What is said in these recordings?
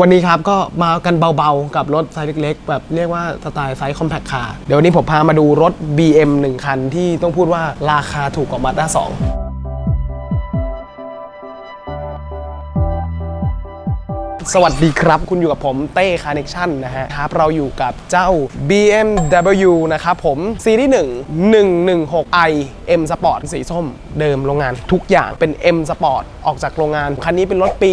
วันนี้ครับก็มากันเบาๆ กับรถไซส์เล็กๆ แบบเรียกว่าสไตล์ไซส์คอมแพคคาร์เดี๋ยววันนี้ผมพามาดูรถ BM 1 คันที่ต้องพูดว่าราคาถูกกว่ามาด้า2 สวัสดีครับ คุณอยู่กับผมเต้คาร์เนคชั่นนะฮะครับเราอยู่กับเจ้า BMW นะครับผมซีรีส์1 116i M Sport สีส้ม เดิมโรงงานทุกอย่างเป็น M Sport ออกจากโรงงาน คันนี้เป็นรถปี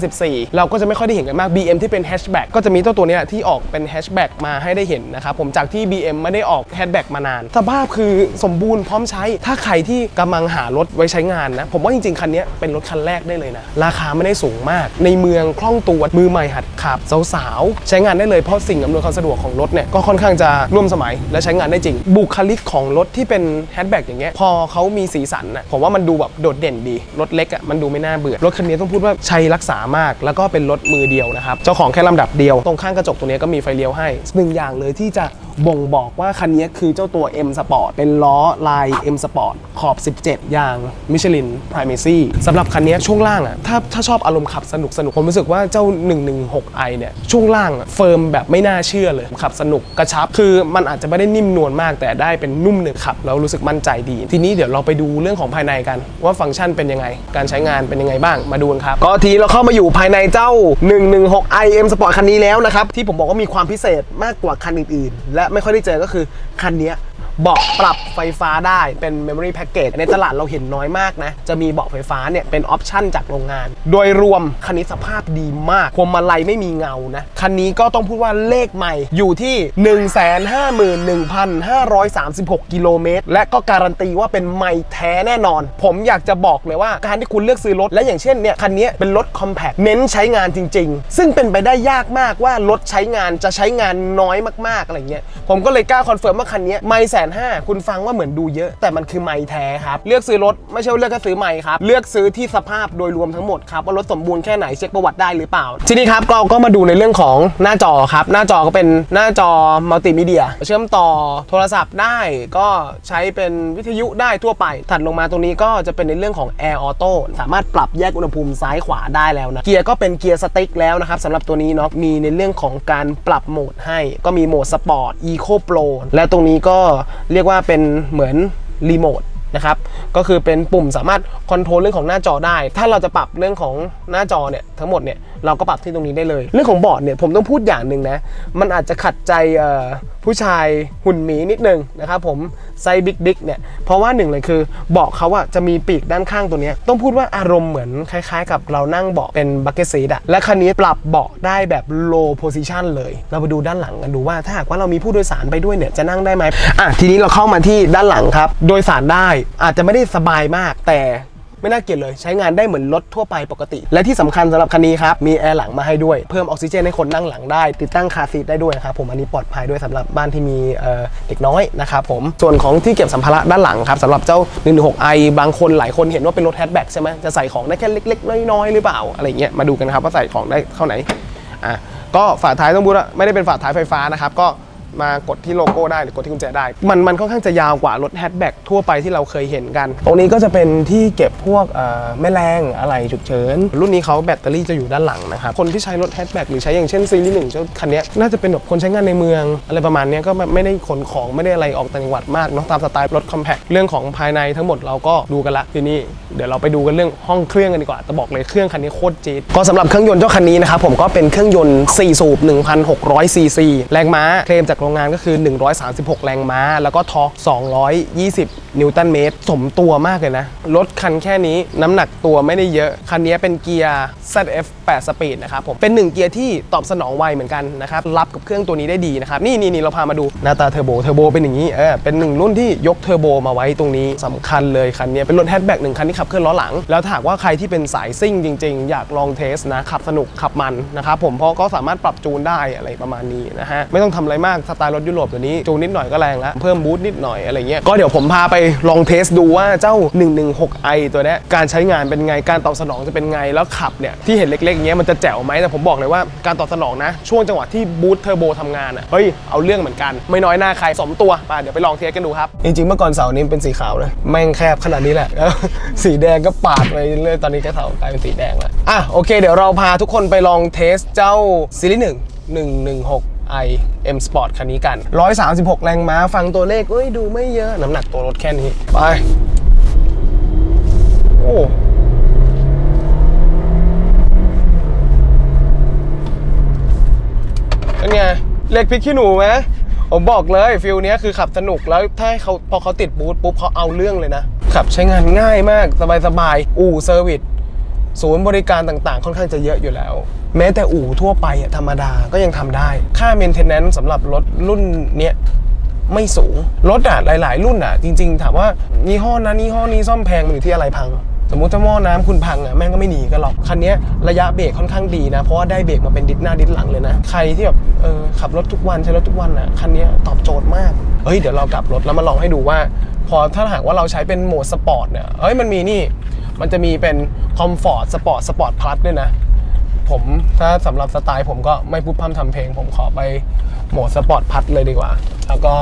2014 เราก็จะไม่ค่อยได้เห็นกันมาก BM ที่เป็น hatchback ก็จะมีตัวตัวนี้ที่ออกเป็น hatchback มาให้ได้เห็นนะครับผมจากที่ BM ไม่ได้ออก hatchback มานานสภาพคือสมบูรณ์พร้อมใช้ถ้าใครที่กำลังหารถไว้ใช้งานนะ ผมว่าจริงๆ คันนี้เป็นรถคันแรกได้เลยนะ ราคาไม่ได้สูงมาก ในเมืองคล่องตัวมือใหม่หัดขับสาวๆ ใช้งานได้เลยเพราะสิ่งอำนวยความสะดวกของรถเนี่ยก็ค่อนข้างจะร่วมสมัยและใช้งานได้จริง บุคลิกของรถที่เป็นแฮชแบ็กอย่างเงี้ยพอเขามีสีสันนะผมว่ามันดูแบบโดดเด่นดี รถเล็กอะมันดูไม่น่าเบื่อ รถคันนี้ต้องพูดว่าใช้รักษามาก แล้วก็เป็นรถมือเดียวนะครับเจ้าของแค่ลำดับเดียวตรงข้างกระจกตรงนี้ก็มีไฟเลี้ยวให้หนึ่งอย่างเลยที่จะ บ่งบอกว่าคันนี้คือเจ้าตัว M Sport เป็นล้อลาย M Sport ขอบ 17อย่าง Michelin Primacy สำหรับคันนี้ช่วงล่างอะถ้าถ้าชอบอารมณ์ขับสนุกสนุกผมรู้สึกว่าเจ้า 116i เนี่ยช่วงล่างเฟิร์มแบบไม่น่าเชื่อเลย ขับสนุกกระชับ คือมันอาจจะไม่ได้นิ่มนวลมาก แต่ได้เป็นนุ่มหนึบขับ แล้วรู้สึกมั่นใจดี ทีนี้เดี๋ยวเราไปดูเรื่องของภายในกัน ว่าฟังก์ชันเป็นยังไง การใช้งานเป็นยังไงบ้างมาดูกันครับก็ทีเราเข้ามาอยู่ภายในเจ้า 116i M Sport คันนี้แล้วนะครับที่ผมบอกว่ามีความพิเศษมากกว่าคันอื่นๆ และไม่ค่อยได้เจอก็คือคันเนี้ย เบาะปรับไฟฟ้าได้เป็น Memory Package ในตลาดเราเห็นน้อยมากนะ จะมีเบาะไฟฟ้าเนี่ยเป็นออปชั่นจากโรงงาน โดยรวมคันนี้สภาพดีมากพวงมาลัยไม่มีเงานะ คันนี้ก็ต้องพูดว่าเลขใหม่อยู่ที่ 151,536 กิโลเมตร และก็การันตีว่าเป็นใหม่แท้แน่นอน ผมอยากจะบอกเลยว่าการที่คุณเลือกซื้อรถและอย่างเช่นเนี่ยคันนี้เป็นรถคอมแพคเน้นใช้งานจริง ๆ ซึ่งเป็นไปได้ยากมากว่ารถใช้งานจะใช้งานน้อยมากๆอะไรเงี้ยผมก็เลยกล้าคอนเฟิร์มว่าคันนี้ไม่แสนห้าคุณฟังว่าเหมือนดูเยอะ แต่มันคือไม่แท้ครับ เลือกซื้อรถไม่ใช่ว่าเลือกแค่ซื้อไม่ครับ เลือกซื้อที่สภาพโดยรวมทั้งหมดครับ ว่ารถสมบูรณ์แค่ไหนเช็คประวัติได้หรือเปล่า ทีนี้ครับเราก็มาดูในเรื่องของหน้าจอครับ หน้าจอก็เป็นหน้าจอมัลติมีเดีย เชื่อมต่อโทรศัพท์ได้ ก็ใช้เป็นวิทยุได้ทั่วไป ถัดลงมาตรงนี้ก็จะเป็นในเรื่องของ Air Auto สามารถปรับแยกอุณหภูมิซ้ายขวาได้แล้วนะ เกียร์ก็เป็นเกียร์สติ๊กแล้วนะครับสำหรับตัวนี้เนาะ มีในเรื่องของการปรับโหมดให้ ก็มีโหมดสปอร์ต Eco Pro และตรงนี้ก็เรียกว่าเป็นเหมือนรีโมท นะครับก็คือเป็นปุ่มสามารถคอนโทรลเรื่องของหน้าจอได้ ถ้าเราจะปรับเรื่องของหน้าจอเนี่ยทั้งหมดเนี่ยเราก็ปรับที่ตรงนี้ได้เลย เรื่องของบอร์ดเนี่ยผมต้องพูดอย่างหนึ่งนะมันอาจจะขัดใจผู้ชายหุ่นหมีนิดนึงนะครับผมไซส์บิ๊กบิ๊กเนี่ยเพราะว่าหนึ่งเลยคือเบาะเขาอะจะมีปีกด้านข้างตัวนี้ต้องพูดว่าอารมณ์เหมือนคล้ายๆ กับเรานั่งเบาะเป็นบักเก็ตซีดอะและคันนี้ปรับเบาะได้แบบ low position เลย เราไปดูด้านหลังกันดูว่าถ้าหากว่าเรามีผู้โดยสารไปด้วยเนี่ยจะนั่งได้ไหมอะทีนี้เราเข้ามาที่ด้านหลังครับ โดยสารได้อาจจะไม่ได้สบายมาก แต่ไม่น่าเกลียดเลย ใช้งานได้เหมือนรถทั่วไปปกติ และที่สำคัญสำหรับคันนี้ครับ มีแอร์หลังมาให้ด้วยเพิ่มออกซิเจนให้คนนั่งหลังได้ ติดตั้งคาร์ซีทได้ด้วยนะครับผมอันนี้ปลอดภัยด้วยสำหรับบ้านที่มีเเด็กน้อยนะครับผมส่วนของที่เก็บสัมภาระด้านหลังครับสำหรับเจ้า 116i บางคนหลายคนเห็นว่าเป็นรถแฮชแบ็กใช่ไหมจะใส่ของได้แค่เล็ก ๆ น้อยๆหรือเปล่าอะไรเงี้ยมาดูกันครับว่าใส่ของได้เท่าไหนอะก็ฝาท้ายต้องพูดว่าไม่ได้เป็นฝาท้ายไฟฟ้านะครับก็ มากดที่โลโก้ได้หรือกดที่กุญแจได้ มันมันค่อนข้างจะยาวกว่ารถแฮชแบ็กทั่วไปที่เราเคยเห็นกัน ตรงนี้ก็จะเป็นที่เก็บพวกแม่แรงอะไรฉุกเฉิน รุ่นนี้เขาแบตเตอรี่จะอยู่ด้านหลังนะครับ คนที่ใช้รถแฮชแบ็กหรือใช้อย่างเช่นซีรีส์หนึ่งเจ้าคันนี้น่าจะเป็นแบบคนใช้งานในเมือง อะไรประมาณนี้ก็ไม่ได้ขนของไม่ได้อะไรออกต่างจังหวัดมากเนาะตามสไตล์รถคอมแพคเรื่องของภายในทั้งหมดเราก็ดูกันละทีนี้เดี๋ยวเราไปดูกันเรื่องห้องเครื่องกันดีกว่าแต่บอกเลยเครื่องคันนี้โคตรจี๊ดก็สำหรับเครื่องยนต์เจ้าคันนี้นะครับผมก็เป็นเครื่องยนต์4สูบ1,600ซีซีแรงม้าเคลมจากรงงานก็คือ 136 แรงม้า แล้วก็ทอร์ก220 นิวตันเมตร สมตัวมากเลยนะ รถคันแค่นี้น้ำหนักตัวไม่ได้เยอะ คันนี้เป็นเกียร์ ZF 8 สปีดนะครับผม เป็นหนึ่งเกียร์ที่ตอบสนองไวเหมือนกันนะครับ รับกับเครื่องตัวนี้ได้ดีนะครับ นี่นี่นี่เราพามาดูหน้าตาเทอร์โบ เทอร์โบเป็นอย่างนี้ เออ เป็นหนึ่งรุ่นที่ยกเทอร์โบมาไว้ตรงนี้สำคัญเลยคันนี้เป็นรถแฮชแบ็กหนึ่งคันที่ขับเคลื่อนล้อหลัง แล้วถ้าหากว่าใครที่เป็นสายซิ่งจริง ๆ อยากลองเทสนะ ขับสนุกขับมันนะครับผม เพราะก็สามารถปรับจูนได้อะไรประมาณนี้นะฮะ ไม่ต้องทำอะไรมาก สไตล์รถยุโรปตัวนี้จูนนิดหน่อยก็แรงแล้ว เพิ่มบูสต์นิดหน่อยอะไรเงี้ย ก็เดี๋ยวผมพาไปลองเทสดูว่าเจ้า 116i ตัวนี้การใช้งานเป็นไงการตอบสนองจะเป็นไงแล้วขับเนี่ยที่เห็นเล็กๆเงี้ยมันจะแจ๋วไหมแต่ผมบอกเลยว่าการตอบสนองนะ ช่วงจังหวะที่บูทเทอร์โบทำงานอะเฮ้ยเอาเรื่องเหมือนกัน ไม่น้อยหน้าใครสมตัวไปเดี๋ยวไปลองเทสกันดูครับ จริงๆเมื่อก่อนเสานี้เป็นสีขาวนะแม่งแคบขนาดนี้แหละแล้วสีแดงก็ปาดไปเรื่อยตอนนี้ก็เสากลายเป็นสีแดงแล้วอะโอเค เดี๋ยวเราพาทุกคนไปลองเทสเจ้าซีรีส์1 116 i M Sport คันนี้กัน 136 แรงม้า ฟังตัวเลขเอ้ยดูไม่เยอะ น้ำหนักตัวรถแค่นี้ ไป โอ้เป็นไง เล็กพริกขี้หนูไหมผมบอกเลยฟิลเนี้ยคือขับสนุกแล้วถ้าเขาพอเขาติดบูธปุ๊บเขาเอาเรื่องเลยนะ ขับใช้งานง่ายมาก สบายๆ อู่เซอร์วิสศูนย์บริการต่างๆ ค่อนข้างจะเยอะอยู่แล้ว แม้แต่อู่ทั่วไปธรรมดาก็ยังทำได้ ค่า maintenance สำหรับรถรุ่นเนี้ยไม่สูง รถอะหลาย ๆ รุ่นอะจริง ๆ ถามว่ายี่ห้อนั้นยี่ห้อนี้ซ่อมแพงมันอยู่ที่อะไรพัง สมมุติถ้าหม้อน้ำคุณพังอะแม่งก็ไม่หนีกันหรอก คันนี้ระยะเบรกค่อนข้างดีนะ เพราะว่าได้เบรกมาเป็นดิสหน้าดิสหลังเลยนะ ใครที่แบบเออขับรถทุกวันใช้รถทุกวันอะคันนี้ตอบโจทย์มาก เฮ้ยเดี๋ยวเรากลับรถแล้วมาลองให้ดูว่า พอถ้าหากว่าเราใช้เป็นโหมดสปอร์ตเนี่ยเฮ้ยมันมีนี่ มันจะมีเป็นคอมฟอร์ตสปอร์ตสปอร์ตพลัสด้วยนะ ผมถ้าสำหรับสไตล์ผมก็ไม่พูดพร่ำทำเพลง ผมขอไปโหมดสปอร์ตพัดเลยดีกว่า แล้วก็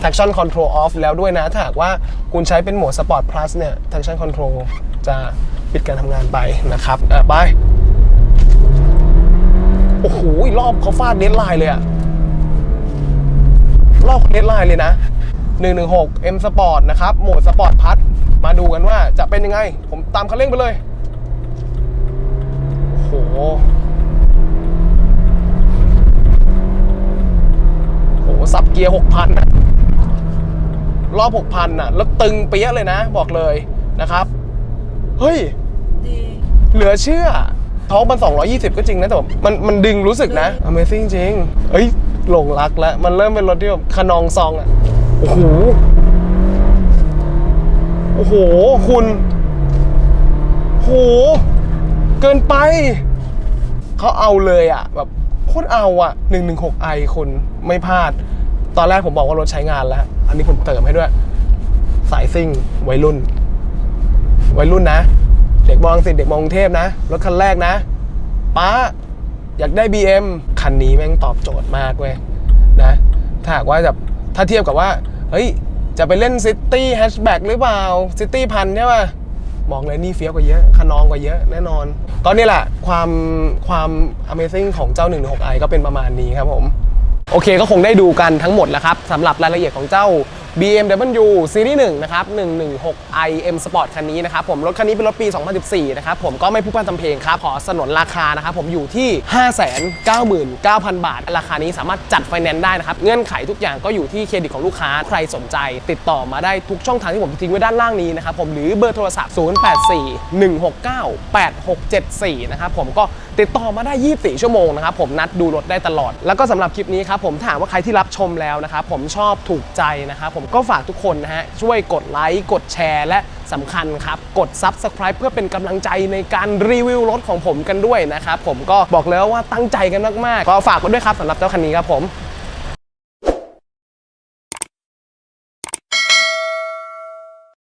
traction control off แล้วด้วยนะ ถ้าหากว่าคุณใช้เป็นโหมด sport plus เนี่ย traction control จะปิดการทำงานไปนะครับอะไป โอ้โห รอบเขาฟาดเดดไลน์เลยอะรอบเดดไลน์เลยนะ 116 M Sport นะครับ โหมด Sport พัดมาดูกันว่าจะเป็นยังไง ผมตามคันเร่งไปเลย หโหสับเกียร์หกพันนะรอบหกพันน่ะ แล้วตึงเปี้ยะเลยนะ บอกเลยนะครับ เฮ้ยดีเหลือเชื่อท้องมัน 220 ก็จริงนะ แต่แบบมันมันดึงรู้สึกนะ Amazing จริง เอ้ยหลงรักแล้ว มันเริ่มเป็นรถที่แบบขนองซองอะ โอ้โห โอ้โห คุณ โห เกินไป เขาเอาเลยอะ แบบโคตรเอาอะ 116i คุณไม่พลาด ตอนแรกผมบอกว่ารถใช้งานแล้ว อันนี้ผมเติมให้ด้วย สายซิ่งวัยรุ่น วัยรุ่นนะ เด็กมองสิเด็กมองกรุงเทพนะ รถคันแรกนะ ป้า อยากได้ BM คันนี้แม่งตอบโจทย์มากเว้ยนะ ถ้าหากว่าแบบถ้าเทียบกับว่า เฮ้ย จะไปเล่นซิตี้แฮชแบ็กหรือเปล่าซิตี้พันใช่ป่ะ บอกเลยนี่เฟี้ยวกว่าเยอะขนองกว่าเยอะแน่นอน ก็นี่แหละความความ Amazing ของเจ้า 116i ก็เป็นประมาณนี้ครับผม โอเคก็คงได้ดูกันทั้งหมดแล้วครับสำหรับรายละเอียดของเจ้า BMW ซีรีส์1นะครับ 116i M Sport คันนี้นะครับผมรถคันนี้เป็นรถปี 2014 นะครับผมก็ไม่พูดพร่ำทำเพลงครับ ขอสนนราคานะครับผมอยู่ที่ 599,000 บาท ราคานี้สามารถจัดไฟแนนซ์ได้นะครับ เงื่อนไขทุกอย่างก็อยู่ที่เครดิตของลูกค้าใครสนใจ ติดต่อมาได้ทุกช่องทางที่ผมทิ้งไว้ด้านล่างนี้นะครับผมหรือเบอร์โทรศัพท์ 0841698674 นะครับผมก็ติดต่อมาได้ 24 ชั่วโมงนะครับผมนัดดูรถได้ตลอด แล้วก็สำหรับคลิปนี้ครับผมถามว่าใครที่รับชมแล้วนะครับผมชอบถูกใจนะครับผมผมก็ฝากทุกคนนะฮะ ช่วยกดไลค์ กดแชร์ และสำคัญครับ กด Subscribe เพื่อเป็นกำลังใจในการรีวิวรถของผมกันด้วยนะครับ ผมก็บอกแล้วว่าตั้งใจกันมาก ๆ ก็ฝากไว้ด้วยครับสำหรับเจ้าคันนี้ครับผม